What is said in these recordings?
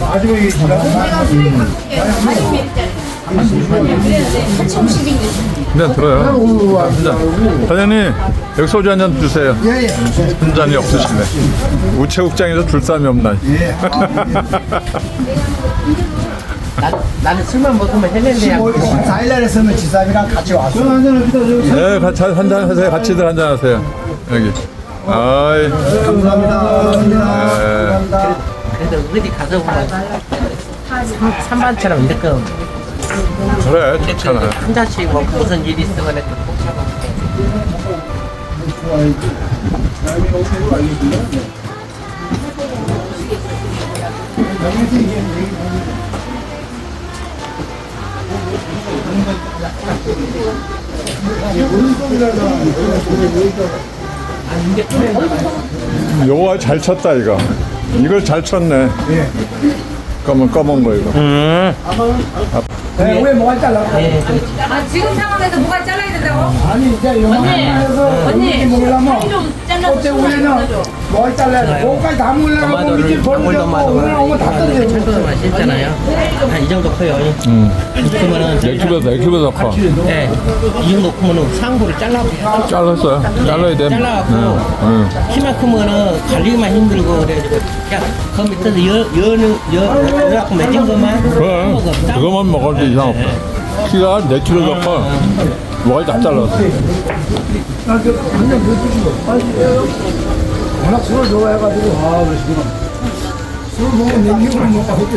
마지막에 네, 들어요. 한 잔. 사장님, 여기 소주 한 잔 주세요. 예예. 한 잔이 없으시네. 우체국장에서 줄 사람이 없나. 예. 나, 나는 술만 먹으면 해낸대야. 14일 날 했으면 지사님이랑 같이 왔어. 네, 같이 한 잔 하세요. 같이들 한 잔 하세요. 여기. 아이, 감사합니다. 감사합니다. 감사합니다. 그래도 어디 가서 보면 3만처럼 이렇게 그래, 좋잖아요. 한 잔씩 먹고 무슨 일 있으면 이렇게 꼭 잡아먹게. 요거 잘 쳤다, 이거. 이걸 잘 쳤네. 검은, 검은 거, 이거. 네, 왜 뭐가 잘라? 아, 지금 상황에서 뭐가 잘라야 된다고? 아니 이제 영화에서 언니, 먹으려면 좀 잘라서 어때 우리는 뭐가 잘라야 돼? 뭐까지 다 먹으려고 토마토를 방울토마토 오늘 오면 다 뜯어요. 철도만 씻잖아요. 한 이 정도 커요. 그러면은 내 키보다, 내 키보다 커. 네, 이 정도 크면은 상부를 잘라 잘랐어요. 잘라야 돼. 잘라갖고 응, 키만 크면은 관리만 힘들고 그래가지고 그냥 그 밑에서 여 여는 여 여갖고 맺은 것만 그래. 먹어. 그것만 먹어도 이상 없어. 키가 내 키로 더 커. 뭐가 다 잘랐어. 워낙 술을 좋아해가지고 아 그러시구나. 술 먹으면 냉기를 못 먹거든.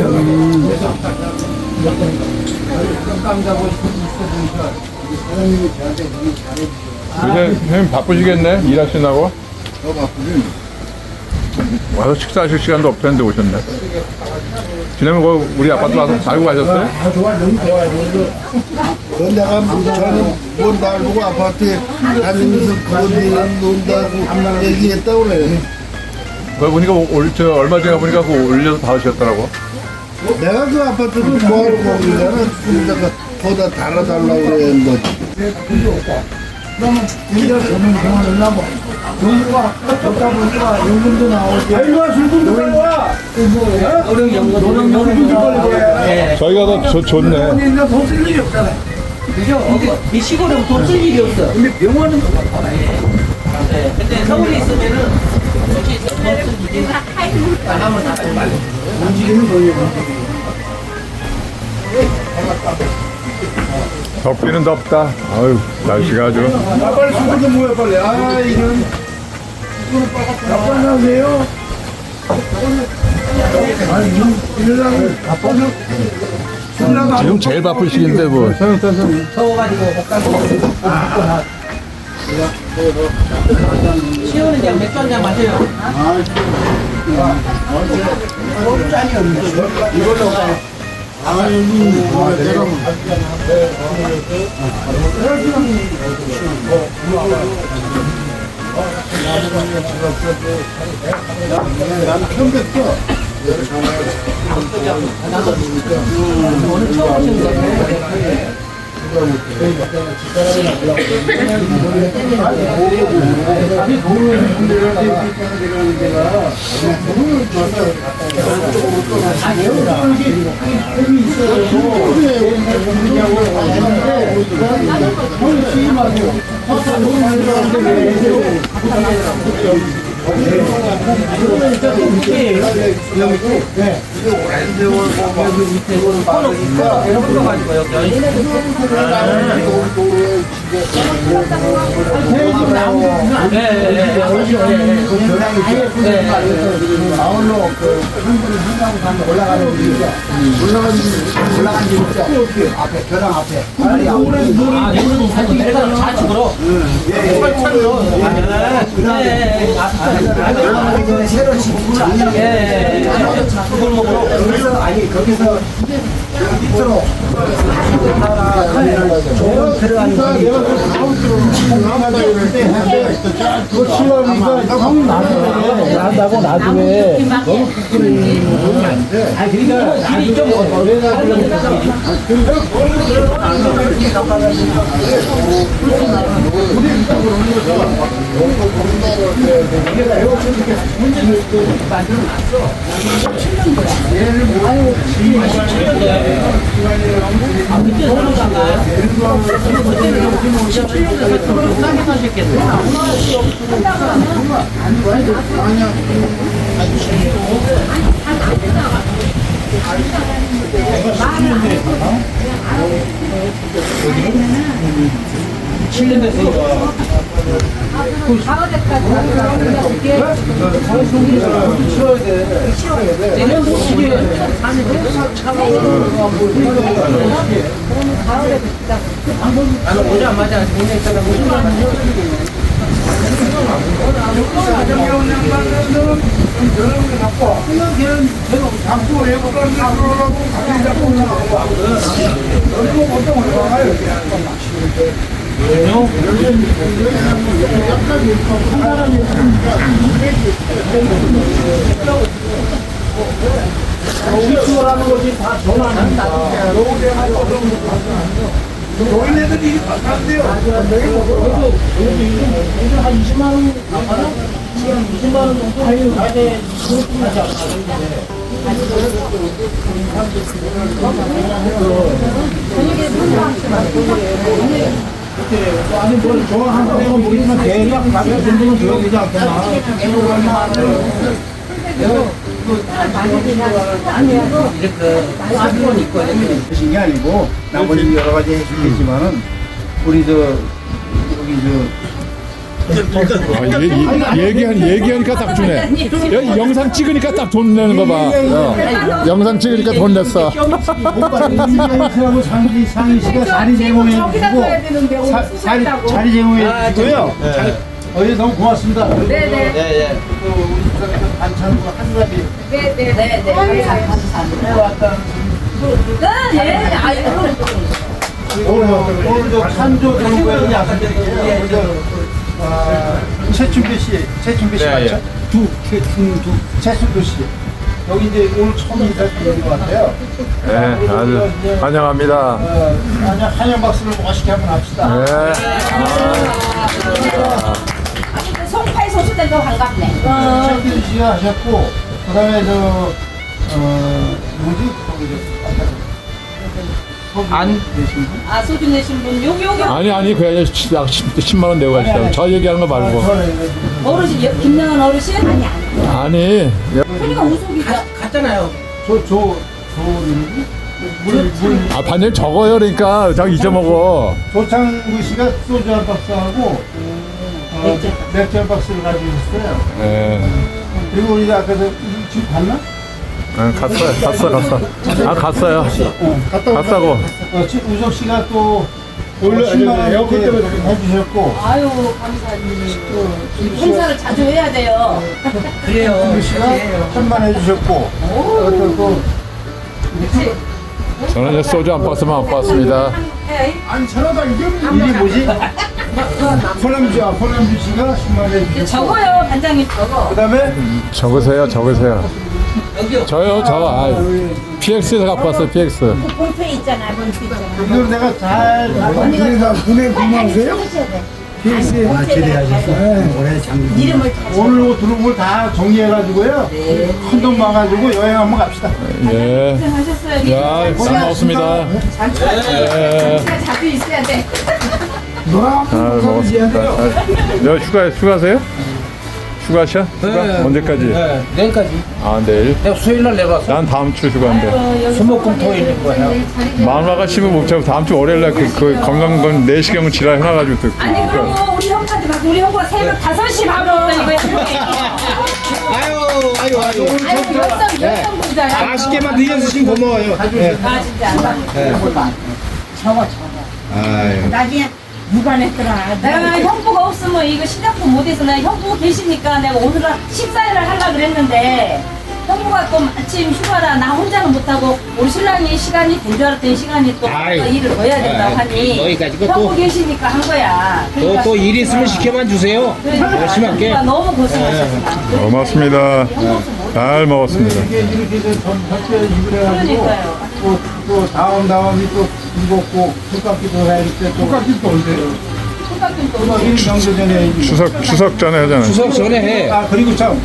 요새 형님 바쁘시겠네? 일하시나고? 와서 식사하실 시간도 없었는데 오셨네. 지난번 그 우리 아파트 와서 살고 가셨어요? 아 좋아 너무 좋아요. 그 내가 저는 뭔날 보고 아파트에 다니면서 그런 논다고 얘기했다고 그래. 그 보니까 올, 저 얼마 전에 보니까 그 올려서 받으셨더라고. 내가 그 아파트를 뭐하러 거기잖아. 내가 거기다 달아달라고 그랬는데. 그러면 우리가 저는 그만 올라고 정부가 적다 보니까 연금도 나오고 아이고 술좀 들어와 어른 연금 노령 연금 예. 저희가 더 좋- 좋네. 일이 없잖아 그죠? 이 시골은 돈 쓸 일이 없어. 근데 병원은 네. 근데 서울에 있으면은 솔직히 돈쓸 일이 나가면 다 빨리. 움직이는 거예요 덥기는 덥다. 아유, 날씨가 아주. 아, 빨리 술좀 모여, 빨리. 아, 이런. 안녕하세요 아니 이러려고 바빠서 지금 제일 바쁜 시기인데 뭐. 더워가지고 못 가고. 시원은 그냥 맥주 한잔 마셔요. 난 편백도. 오늘 처음 오신 거예요. 가지고 여기 마을 로그 한분을 한다고 가면 올라가는 길 있죠 올라가는 길 올라가는 길 있죠 앞에 벼랑 앞에 빨리 앞으로 아, 여기는 사실 내가 좌측으로. 올라가는 그 새로 지붕을 안 예, 예, 골목으로. 거기서 아니 거기서 밑으로 형 나중에 난다고 나중에 너무 부끄러우면 안 돼. 아, 그러니까 길이 좀 싸게 사셨겠네. 나는 오자마자 동네 사람 자꾸 외국을 들어오 라고 갑자기 자꾸 올라가 고 그리고 보통 올라가요 노인네들이 바깥데요 한 20만 원 나가나? 지금 20만 원 정도 아유 낮에 그렇게 하지 않나? 아니 뭘 좋아하는 뭐 있으면 대략 가격 정도는 줘야 되지 않겠나 이렇게 사비원 있고 이렇게 하신 게 아니고 나머지 여러 가지 해주겠지만은 우리 저 여기 저 아, 얘, 얘기한, 얘기하니까 딱 주네. 야, 영상 찍으니까 딱 돈 내는 거 봐. 어. 영상 찍으니까 돈 냈어. 이하고 상기 상희 씨가 자리 제공해 주시고 사- 자리 자리 제공해 주고요. 어제 너무 고맙습니다. 네네. 예예 또 우리 집사람 반찬도 한 가지 네 네네. 해왔다. 네. 아유. 오늘 오늘 저 산조 정부에서 약속드리고요. 저 아, 최춘배 씨, 최춘배 씨 네, 맞죠? 두 최춘두 최춘두 씨. 여기 이제 오늘 처음 인사드리는 것 같아요. 네, 아주 환영합니다. 어, 아니 한영 박수를 멋있게 한번 합시다. 네. 송파에 소수된 거 반갑네. 최춘두 씨가 하셨고 그다음에 저 어, 뭐지? 거기 저 아까 안 되신 분? 아 소주 내신 분 여기 여기 아니, 아니, 그냥 약 10 만 원 내고 가시죠. 저 얘기하는 거 말고. 저는 어르신 여- 김명한 어르신 아니 아니. 아니, 그러니까 우석이죠. 갔잖아요 저저 저는 물, 물, 아, 반장 적어요. 그러니까. 자기 잊어먹어. 조창구 씨가 소주 한 박스하고 어, 맥주 한 박스를 가지고 있어요. 예. 그리고 우리 아까도 지금 갔나? 아, 갔어요. 갔어, 갔어. 아, 갔어요. 갔다 갔다고. 어, 지- 우석 씨가 또 원래 10만 원 이렇게 해주셨고 아유 감사합니다. 행사를 자주 해야 돼요. 그래요 그 씨가 한만 해주셨고 또 저는 이제 소주 한 박스만 갖고 왔습니다. 아니 저러다 이게 일이 뭐지? 호남주야 호남주 씨가 10만 해주셨고 적어요 반장님 적어. 그다음에 적으세요, 적으세요. 저요, 저. 아, PX에서 갖고 왔어요, PX. 봉투에 있잖아 봉투 있잖아. 이걸 내가 잘 언니가 군에 근무하세요? PX 아 제대하셨어요. 올해 장기 이름을 다 오늘 옷 들어온 걸 다 정리해가지고요. 큰돈 모아가지고 여행 한번 갑시다. 예. 고생하셨어요. 야, 잘 먹었습니다. 예. 제가 자주 있어야 돼. 잘 먹었습니다. 잘. 너 휴가, 휴가세요? 휴가셔? 휴가? 언제까지? 네 내일까지 아, 내일? 내가 수요일 날 내려왔어 난 다음 주 휴가인데. 수목금 토일인 거예요 마누라가 심을 못 차고 다음 주 월요일 날 그, 그 건강 건 내시경을 지라 해놔가지고 또. 아니 그리고 우리 형한테 막 우리 형과 새벽 5시 밥을 먹다니 이거 아유 아유 아유 아유 열성 열성 부자야. 맛있게만 드셔주신 고마워요 아 진짜. 아유 나중에 누가 냈더라. 내가 형부가 없으면 이거 시작도 못해서 나 형부 계시니까 내가 오늘 식사를 하려 그랬는데 형부가 또 마침 휴가라 나 혼자는 못하고 우리 신랑이 시간이 된 줄 알았더니 시간이 또 아이. 일을 더 해야 된다고 하니 너희까지 또- 형부 계시니까 한 거야. 그러니까 또일 있으면 시켜만 주세요 그러니까 열심히 할게 형부가 너무 고생하셨구나. 고맙습니다. 잘 먹었습니다. 이게 이렇게 전 절대 입을 해가지고 그러니까요. 또, 또 다음 다음이 또 입었고 손깎이도 해야 될때 또 언제요? 오고. 명절 전에 해야지. 추석 추석 전에 하잖아. 추석 전에 해. 아 그리고 참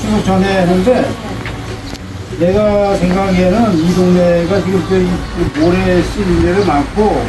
추석 전에 했는데 내가 생각하기에는 이 동네가 지금 모래 쓸 일들이 많고